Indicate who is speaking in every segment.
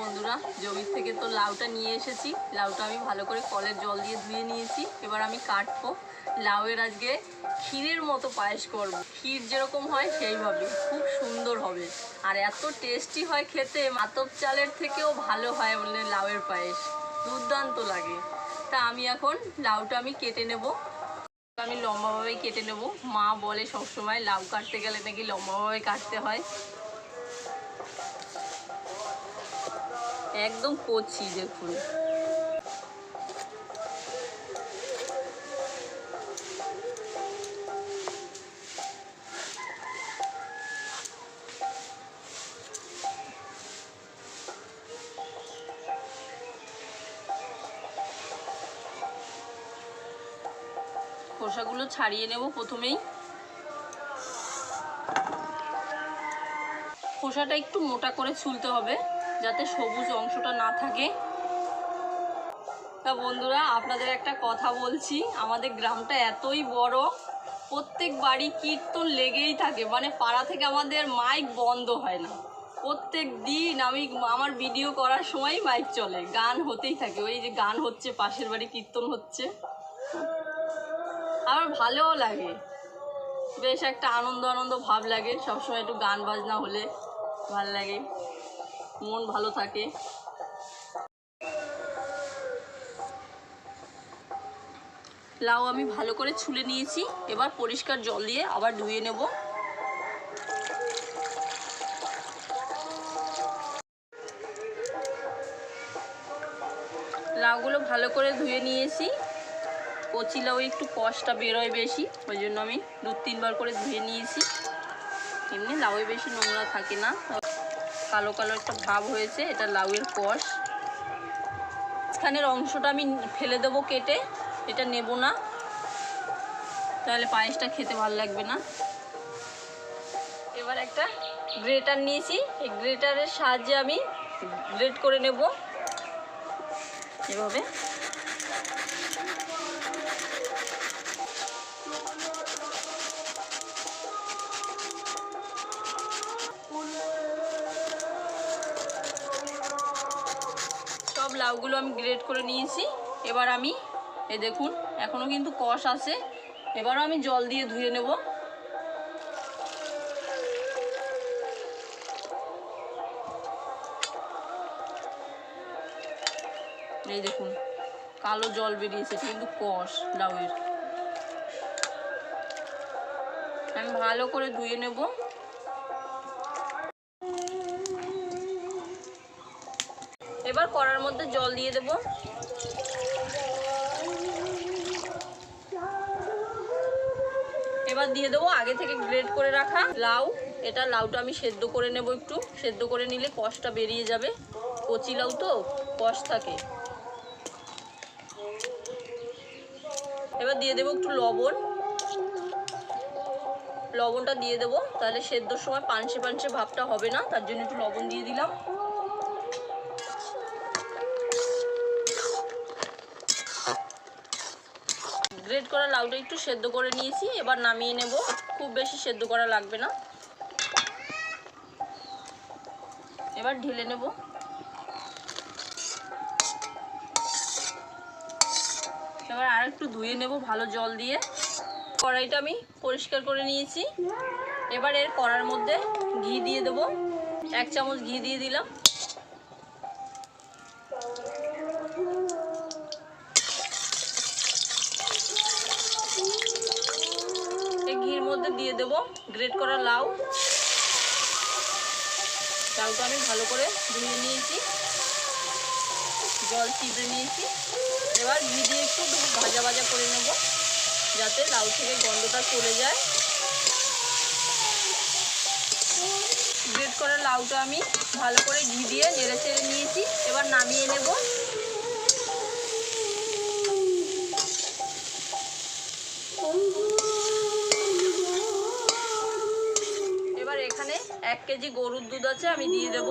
Speaker 1: বন্ধুরা, জমির থেকে তো লাউটা নিয়ে এসেছি। লাউটা আমি ভালো করে কলের জল দিয়ে ধুয়ে নিয়েছি। এবার আমি কাটবো লাউয়ের আজকে ক্ষীরের মতো পায়েস করব। ক্ষীর যেরকম হয় সেইভাবে, খুব সুন্দর হবে। আর এত টেস্টি হয় খেতে, মাতব চালের থেকেও ভালো হয় বললে লাউয়ের পায়েস। দুর্দান্ত লাগে। তা আমি এখন লাউটা আমি কেটে নেব। আমি লম্বাভাবেই কেটে নেব। মা বলে সবসময় লাউ কাটতে গেলে নাকি লম্বাভাবে কাটতে হয়। একদম কচি দেখুন। খোসাগুলো ছাড়িয়ে নেব প্রথমেই। খোসাটা একটু মোটা করে ছুলতে হবে। যাতে সবুজ অংশটা না থাকে। তা বন্ধুরা, আপনাদের একটা কথা বলছি, আমাদের গ্রামটা এতই বড়, প্রত্যেক বাড়ি কীর্তন লেগেই থাকে মানে পাড়া থেকে আমাদের মাইক বন্ধ হয় না। প্রত্যেক দিন আমি আমার ভিডিও করার সময় মাইক চলে, গান হতেই থাকে, ওই যে গান হচ্ছে, পাশের বাড়ি কীর্তন হচ্ছে। আমার ভালোও লাগে, বেশ একটা আনন্দ আনন্দ ভাব লাগে, সবসময় একটু গান বাজনা হলে ভালো লাগে। মন ভালো থাকে। লাউ আমি ভালো করে ছুলে নিয়েছি। এবার পরিষ্কার জল দিয়ে আবার ধুয়ে নেব। লাউগুলো ভালো করে ধুয়ে নিয়েছি। কচি লাউ একটু কষটা বেরোয় বেশি, ওই জন্য আমি দু তিনবার করে ধুয়ে নিয়েছি। এমনি লাউয়ে বেশি নোংরা থাকে না। কালো কালো একটা ভাব হয়েছে, এটা লাউয়ের কষ। মাঝখানের অংশটা আমি ফেলে দেবো কেটে, এটা নেব না। তাহলে পায়েসটা খেতে ভালো লাগবে না। এবার একটা গ্রেটার নিয়েছি, এই গ্রেটারের সাহায্যে আমি গ্রেট করে নেব। এভাবে। লাউগুলো আমি গ্রেড করে নিয়েছি। এবার আমি, এ দেখুন এখনও কিন্তু কষ আছে। এবারও আমি জল দিয়ে ধুয়ে নেব। এই দেখুন, কালো জল বেরিয়েছে কিন্তু কষ, লাউয়ের। আমি ভালো করে ধুয়ে নেব এবার কড়ার মধ্যে জল দিয়ে দেব। এবার দিয়ে দেবো আগে থেকে গ্রেড করে রাখা লাউ। এটা লাউটা আমি সেদ্ধ করে নেব একটু। সেদ্ধ করে নিলে কষটা বেরিয়ে যাবে। কচি লাউ তো, কষ থাকে। এবার দিয়ে দেবো একটু লবণ। লবণটা দিয়ে দেবো। তাহলে সেদ্ধর সময় পানসে পানসে ভাবটা হবে না, তার জন্য একটু লবণ দিয়ে দিলাম। লাউটা একটু সেদ্ধ করে নিয়েছি, এবার নামিয়ে নেব। খুব বেশি সেদ্ধ করা লাগবে না। এবার ঢেলে নেব। এবার আর একটু ধুয়ে নেব ভালো জল দিয়ে। কড়াইটা আমি পরিষ্কার করে নিয়েছি। এবার এর কড়ার মধ্যে ঘি দিয়ে দেবো। এক চামচ ঘি দিয়ে দিলাম এই ঘির মধ্যে দিয়ে দেব। গ্রেট করা লাউ। লাউটা আমি ভালো করে ধুয়ে নিয়েছি। জল চিপড়ে নিয়েছি। এবার ঘি দিয়ে একটু ভাজা ভাজা করে নেব, যাতে লাউ থেকে গন্ধটা চলে যায়। গ্রেট করা লাউটা আমি ভালো করে ঘি দিয়ে নেড়ে চেড়ে নিয়েছি। এবার নামিয়ে নেব এবার এখানে এক কেজি গরুর দুধ আছে, আমি দিয়ে দেব।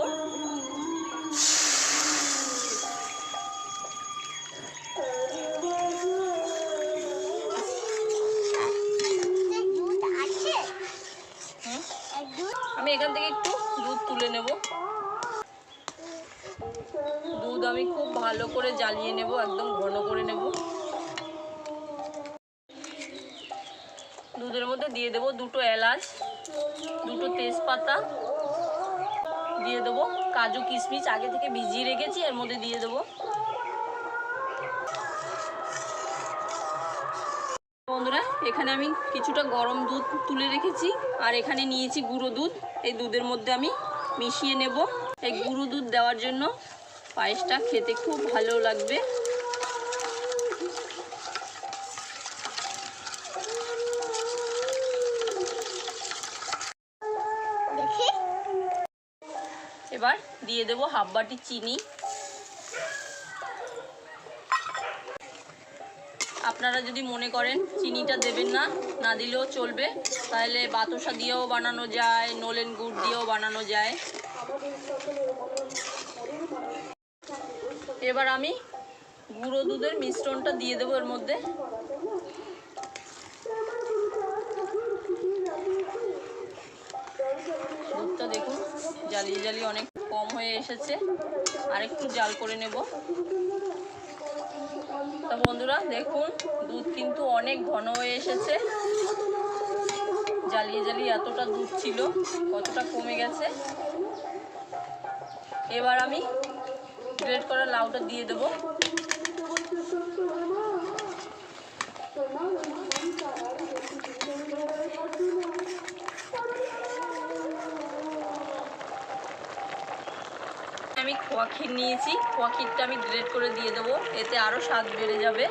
Speaker 1: আমি এখান থেকে একটু দুধ তুলে নেব। দুধ আমি খুব ভালো করে জ্বালিয়ে নেব, একদম ঘন করে নেব। দুধের মধ্যে দিয়ে দেবো দুটো এলাচ, দুটো তেজপাতা দিয়ে দেবো। কাজু, কিশমিশ আগে থেকে ভিজিয়ে রেখেছি, এর মধ্যে দিয়ে দেবো। বন্ধুরা, এখানে আমি কিছুটা গরম দুধ তুলে রেখেছি, আর এখানে নিয়েছি গুঁড়ো দুধ। এই দুধের মধ্যে আমি মিশিয়ে নেব। এই গুঁড়ো দুধ দেওয়ার জন্য পায়েসটা খেতে খুব ভালো লাগবে
Speaker 2: দেখি
Speaker 1: এবার দিয়ে দেবো হাফ বাটি চিনি। আপনারা যদি মনে করেন চিনিটা দেবেন না না দিলেও চলবে, তাহলে বাতাসা দিয়েও বানানো যায়, নলেন গুড় দিয়েও বানানো যায়। এবার আমি গুঁড়ো দুধের মিশ্রণটা দিয়ে দেবো এর মধ্যে। দুধটা দেখুন, জ্বালিয়ে জ্বালিয়ে অনেক হয়ে এসেছে। আর একটু জাল করে নেব। তো বন্ধুরা, দেখুন, দুধ কিন্তু অনেক ঘন হয়ে এসেছে। জ্বালিয়ে জ্বালিয়ে এতটা দুধ ছিল, কতটা কমে গেছে। এবার আমি গ্রেট করা লাউটা দিয়ে দেবো। আমি খোয়া ক্ষীর নিয়েছি। খোয়া ক্ষীরটা আমি গ্রেট করে দিয়ে দেবো। এতে আরও স্বাদ বেড়ে যাবে।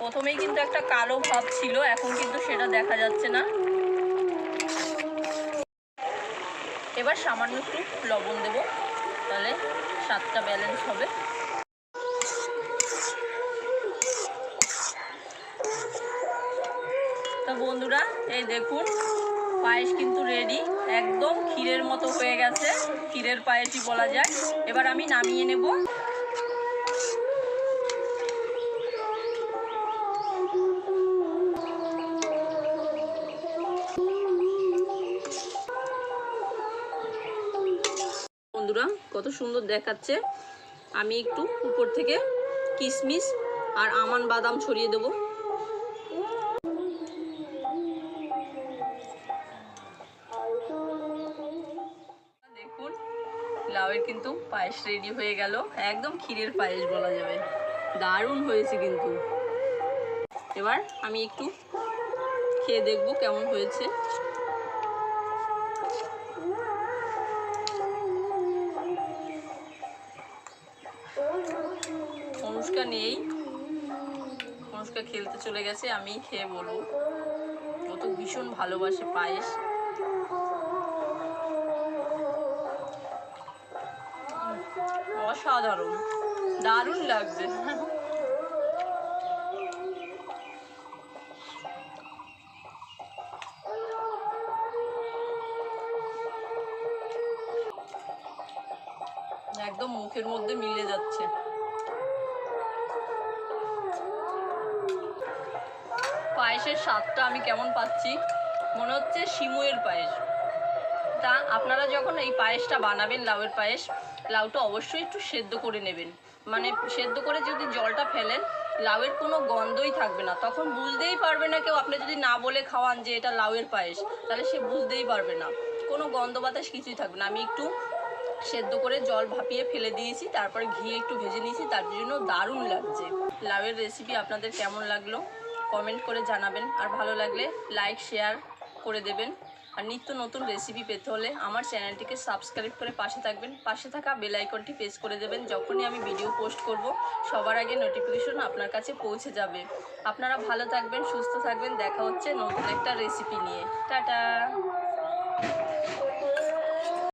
Speaker 1: প্রথমেই কিন্তু একটা কালো ভাব ছিল, এখন কিন্তু সেটা দেখা যাচ্ছে না। এবার সামান্য একটু লবণ দেব, তাহলে স্বাদটা ব্যালেন্স হবে। তো বন্ধুরা, এই দেখুন, পায়েস কিন্তু রেডি একদম ক্ষীরের মতো হয়ে গেছে, ক্ষীরের পায়েসই বলা যায়। এবার আমি নামিয়ে নেব। কত সুন্দর দেখাচ্ছে। আমি একটু উপর থেকে কিশমিশ আর আমান বাদাম ছড়িয়ে দেবো। দেখুন, লাউয়ের কিন্তু পায়েস রেডি হয়ে গেল। একদম ক্ষীরের পায়েস বলা যাবে। দারুণ হয়েছে কিন্তু। এবার আমি একটু খেয়ে দেখব কেমন হয়েছে। অনুষ্কা নেই অনুষ্কা খেলতে চলে গেছে, আমি খেয়ে বলব। ও তো ভীষণ ভালোবাসে পায়েস। অসাধারণ। দারুণ লাগছে একদম মুখের মধ্যে মিলে যাচ্ছে পায়েসের স্বাদটা আমি কেমন পাচ্ছি? মনে হচ্ছে শিমুয়ের পায়েস। তা আপনারা যখন এই পায়েসটা বানাবেন, লাউয়ের পায়েস, লাউটা অবশ্যই একটু সেদ্ধ করে নেবেন। মানে সেদ্ধ করে যদি জলটা ফেলেন, লাউয়ের কোনো গন্ধই থাকবে না। তখন বুঝতেই পারবে না কেউ। আপনি যদি না বলে খাওয়ান যে এটা লাউয়ের পায়েস, তাহলে সে বুঝতেই পারবে না। কোনো গন্ধ বাতাস কিছুই থাকবে না। আমি একটু সেদ্ধ করে জল ভাপিয়ে ফেলে দিয়েছি, তারপরে ঘি একটু ভেজে নিয়েছি, তার জন্য দারুণ লাগছে। লাউয়ের রেসিপি আপনাদের কেমন লাগল? কমেন্ট করে জানাবেন। আর ভালো লাগলে লাইক শেয়ার করে দেবেন। আর নিত্য নতুন রেসিপি পেতে হলে আমার চ্যানেলটিকে সাবস্ক্রাইব করে পাশে থাকবেন। পাশে থাকা বেল আইকনটি প্রেস করে দেবেন। যখনই আমি ভিডিও পোস্ট করব, সবার আগে নোটিফিকেশন আপনার কাছে পৌঁছে যাবে। আপনারা ভালো থাকবেন, সুস্থ থাকবেন। দেখা হচ্ছে নতুন একটা রেসিপি নিয়ে। টাটা!